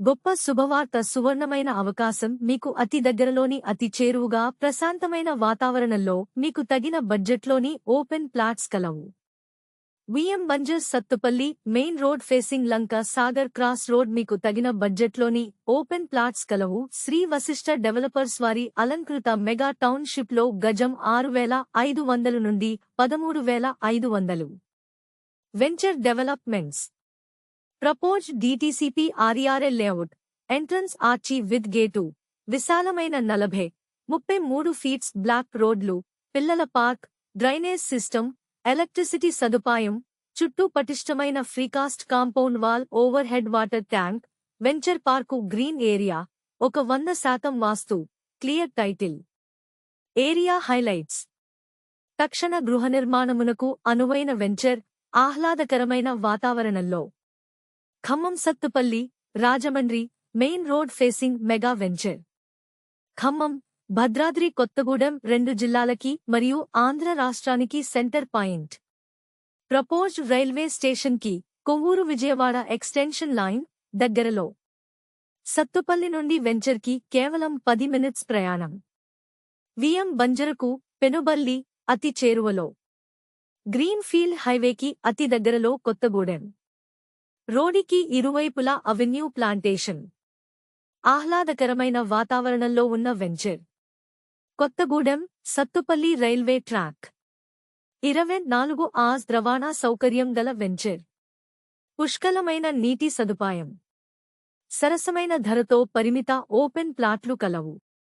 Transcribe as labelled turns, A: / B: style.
A: గొప్ప శుభవార్త సువర్ణమైన అవకాశం మీకు అతి దగ్గరలోని అతి చేరువుగా ప్రశాంతమైన వాతావరణంలో మీకు తగిన బడ్జెట్లోని ఓపెన్ ప్లాట్స్ కలవు. VM బంజర్స్ Sathupalli main road facing Lanka Sagar cross road మీకు తగిన బడ్జెట్లోని ఓపెన్ ప్లాట్స్ కలవు. శ్రీ వశిష్ఠ డెవలపర్స్ వారి అలంకృత మెగా టౌన్షిప్లో గజం ఆరు వేల ఐదు వందలు నుండి పదమూడు వేల ఐదు వందలు. Venture developments propose DTCP RERL layout. Entrance arch with gate. విశాలమైన నలభై ముప్పై మూడు ఫీట్స్ బ్లాక్ రోడ్లు పిల్లల పార్క్ డ్రైనేజ్ సిస్టమ్ ఎలక్ట్రిసిటీ సదుపాయం చుట్టూ పటిష్టమైన precast compound wall overhead water tank venture park green area ఒక వంద శాతం vastu clear title. Area highlights. తక్షణ గృహ నిర్మాణమునకు అనువైన వెంచర్ ఆహ్లాదకరమైన వాతావరణంలో. Khammam Sathupalli Rajahmundry main road facing mega venture. Khammam Bhadradri Kothagudem రెండు జిల్లాలకి మరియు ఆంధ్ర రాష్ట్రానికి సెంటర్ పాయింట్. ప్రపోజ్డ్ రైల్వే స్టేషన్కి కొవ్వూరు విజయవాడ ఎక్స్టెన్షన్ లైన్ దగ్గరలో. సత్తుపల్లి నుండి వెంచర్కి కేవలం పది మినిట్స్ ప్రయాణం. విఎం బంజరకు పెనుబల్లి అతి చేరువలో. గ్రీన్ ఫీల్డ్ హైవేకి అతి దగ్గరలో కొత్తగూడెం. రోడికి ఇరువైపులా అవెన్యూ ప్లాంటేషన్. ఆహ్లాదకరమైన వాతావరణంలో ఉన్న venture. Kothagudem Sathupalli railway track. ఇరవై నాలుగు ఆస్ రవాణా సౌకర్యం గల వెంచర్. పుష్కలమైన నీటి సదుపాయం. సరసమైన ధరతో పరిమిత ఓపెన్ ప్లాట్లు కలవు.